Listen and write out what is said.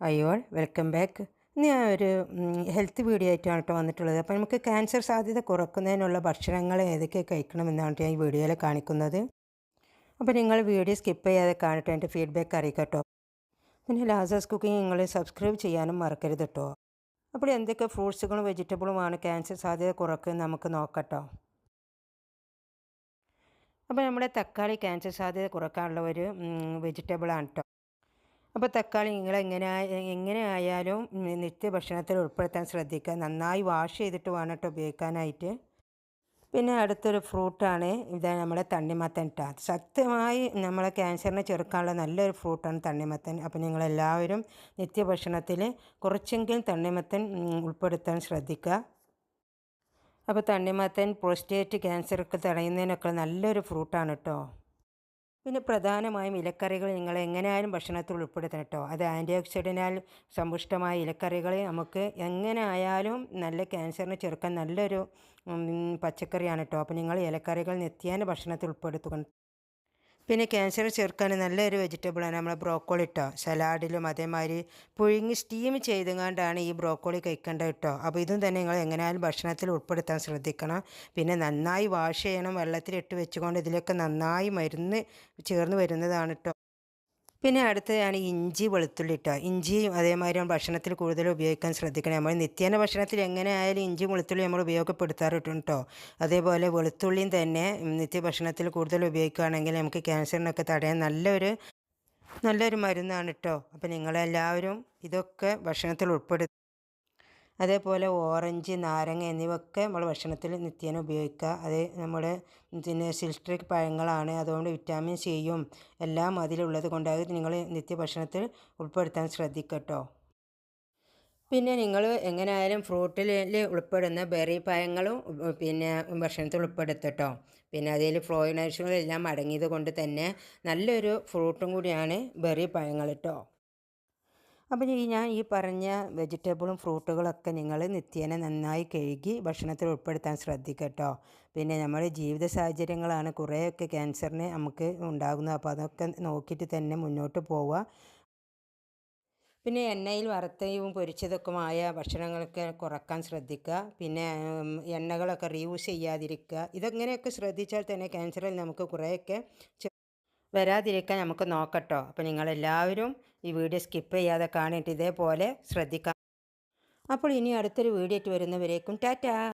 അയ്യോൾ welcome back. ഞാൻ ഒരു health video ആയിട്ടാണ് കേട്ടോ വന്നിട്ടുള്ളത്. അപ്പോൾ നമുക്ക് ക്യാൻസർ സാധ്യത കുറക്കുന്നതിനുള്ള ഭക്ഷണങ്ങൾ ഏതൊക്കെ കഴിക്കണമെന്നാണ് ഞാൻ ഈ വീഡിയോയിൽ കാണിക്കുന്നത്. അപ്പോൾ നിങ്ങൾ വീഡിയോ സ്കിപ്പ് ചെയ്യാതെ കാണിട്ട് എന്റെ ഫീഡ്ബാക്ക് അറിയിക്കട്ടോ പിന്നെ ലാസാസ് കുക്കിംഗ് നിങ്ങൾ സബ്സ്ക്രൈബ് ചെയ്യാനും മറക്കരുത് കേട്ടോ. അപ്പോൾ എന്തൊക്കെ ഫ്രൂട്ട്സുകളും വെജിറ്റബിളുമാണ് ക്യാൻസർ സാധ്യത കുറക്കുന്നത് നമുക്ക് നോക്കട്ടോ അപ്പോൾ നമ്മുടെ തക്കാളി ക്യാൻസർ സാധ്യത കുറക്കാനുള്ള ഒരു വെജിറ്റബിളാണ് കേട്ടോ. അപ്പോൾ തക്കാളി നിങ്ങൾ എങ്ങനെ എങ്ങനെ ആയാലും നിത്യഭക്ഷണത്തിൽ ഉൾപ്പെടുത്താൻ ശ്രദ്ധിക്കുക. നന്നായി വാഷ് ചെയ്തിട്ട് വേണം കേട്ടോ ഉപയോഗിക്കാനായിട്ട്. പിന്നെ അടുത്തൊരു ഫ്രൂട്ടാണ് ഇത് നമ്മുടെ തണ്ണിമത്തൻ ടാ ശക്തമായി നമ്മളെ ക്യാൻസറിനെ ചെറുക്കാനുള്ള നല്ലൊരു ഫ്രൂട്ടാണ് തണ്ണിമത്തൻ. അപ്പോൾ നിങ്ങളെല്ലാവരും നിത്യഭക്ഷണത്തിൽ കുറച്ചെങ്കിലും തണ്ണിമത്തൻ ഉൾപ്പെടുത്താൻ ശ്രദ്ധിക്കുക. അപ്പോൾ തണ്ണിമത്തൻ പ്രോസ്റ്റേറ്റ് ക്യാൻസറൊക്കെ തടയുന്നതിനൊക്കെ നല്ലൊരു ഫ്രൂട്ടാണ് കേട്ടോ. പിന്നെ പ്രധാനമായും ഇലക്കറികൾ നിങ്ങൾ എങ്ങനെയായാലും ഭക്ഷണത്തിൽ ഉൾപ്പെടുത്തണം കേട്ടോ. അത് ആന്റി ഓക്സിഡനാൽ സമ്പുഷ്ടമായ ഇലക്കറികൾ നമുക്ക് എങ്ങനെ ആയാലും നല്ല ക്യാൻസറിനെ ചെറുക്കാൻ നല്ലൊരു പച്ചക്കറിയാണ് കേട്ടോ. അപ്പോൾ നിങ്ങൾ ഇലക്കറികൾ നിത്യേന ഭക്ഷണത്തിൽ ഉൾപ്പെടുത്തുക പിന്നെ ക്യാൻസർ ചേർക്കാൻ നല്ലൊരു വെജിറ്റബിളാണ് നമ്മൾ ബ്രോക്കോളി ഇട്ടോ സലാഡിലും അതേമാതിരി പുഴുങ്ങി സ്റ്റീം ചെയ്തുകൊണ്ടാണ് ഈ ബ്രോക്കോളി കഴിക്കേണ്ടത് കേട്ടോ അപ്പോൾ ഇതും തന്നെ നിങ്ങൾ എങ്ങനെയാലും ഭക്ഷണത്തിൽ ഉൾപ്പെടുത്താൻ ശ്രദ്ധിക്കണം. പിന്നെ നന്നായി വാഷ് ചെയ്യണം. വെള്ളത്തിലിട്ട് വെച്ചുകൊണ്ട് ഇതിലൊക്കെ നന്നായി മരുന്ന് ചേർന്ന് വരുന്നതാണ് കേട്ടോ പിന്നെ അടുത്തതാണ് ഇഞ്ചി വെളുത്തുള്ളി ഇട്ടുക ഇഞ്ചിയും അതേമാതിരി ഭക്ഷണത്തിൽ കൂടുതൽ ഉപയോഗിക്കാൻ ശ്രദ്ധിക്കണം. നമ്മൾ നിത്യേന ഭക്ഷണത്തിൽ എങ്ങനെ ആയാലും ഇഞ്ചി വെളുത്തുള്ളി നമ്മൾ ഉപയോഗപ്പെടുത്താറുണ്ട് കേട്ടോ അതേപോലെ വെളുത്തുള്ളിയും തന്നെ നിത്യ ഭക്ഷണത്തിൽ കൂടുതൽ ഉപയോഗിക്കുകയാണെങ്കിൽ നമുക്ക് ക്യാൻസറിനൊക്കെ തടയാൻ നല്ലൊരു നല്ലൊരു മരുന്നാണ് കേട്ടോ അപ്പോൾ നിങ്ങളെല്ലാവരും ഇതൊക്കെ ഭക്ഷണത്തിൽ ഉൾപ്പെടുത്തും അതേപോലെ ഓറഞ്ച് നാരങ്ങ എന്നിവയൊക്കെ നമ്മൾ ഭക്ഷണത്തിൽ നിത്യേന ഉപയോഗിക്കുക. അത് നമ്മുടെ പിന്നെ സിൽട്രിക് പഴങ്ങളാണ്. അതുകൊണ്ട് വിറ്റാമിൻ സിയും എല്ലാം അതിലുള്ളത് കൊണ്ട് നിങ്ങൾ നിത്യ ഭക്ഷണത്തിൽ ഉൾപ്പെടുത്താൻ ശ്രദ്ധിക്കട്ടോ പിന്നെ നിങ്ങൾ എങ്ങനെയായാലും ഫ്രൂട്ടിൽ ഉൾപ്പെടുന്ന ബെറി പഴങ്ങളും പിന്നെ ഭക്ഷണത്തിൽ ഉൾപ്പെടുത്തട്ടോ പിന്നെ അതിൽ ഫ്ലോയിനേഷനുകളെല്ലാം അടങ്ങിയത് കൊണ്ട് തന്നെ നല്ലൊരു ഫ്രൂട്ടും കൂടിയാണ് ബെറി പഴങ്ങൾ കേട്ടോ അപ്പോൾ ഈ ഞാൻ ഈ പറഞ്ഞ വെജിറ്റബിളും ഫ്രൂട്ടുകളൊക്കെ നിങ്ങൾ നിത്യേന നന്നായി കഴുകി ഭക്ഷണത്തിൽ ഉൾപ്പെടുത്താൻ ശ്രദ്ധിക്കട്ടോ. പിന്നെ നമ്മുടെ ജീവിത സാഹചര്യങ്ങളാണ് കുറേയൊക്കെ ക്യാൻസറിന് നമുക്ക് ഉണ്ടാകുന്നത്. അപ്പോൾ അതൊക്കെ നോക്കിയിട്ട് തന്നെ മുന്നോട്ട് പോവുക പിന്നെ എണ്ണയിൽ വറുത്തയും പൊരിച്ചതൊക്കെമായ ഭക്ഷണങ്ങളൊക്കെ കുറയ്ക്കാൻ ശ്രദ്ധിക്കുക പിന്നെ എണ്ണകളൊക്കെ റീയൂസ് ചെയ്യാതിരിക്കുക ഇതങ്ങനെയൊക്കെ ശ്രദ്ധിച്ചാൽ തന്നെ ക്യാൻസറിൽ നമുക്ക് കുറേയൊക്കെ വരാതിരിക്കാൻ നമുക്ക് നോക്കട്ടോ. അപ്പോൾ നിങ്ങളെല്ലാവരും ഈ വീഡിയോ സ്കിപ്പ് ചെയ്യാതെ കാണിട്ട് ഇതേപോലെ ശ്രദ്ധിക്കാം. അപ്പോൾ ഇനി അടുത്തൊരു വീഡിയോ ആയിട്ട് വരുന്നവരേക്കും ടാറ്റാ.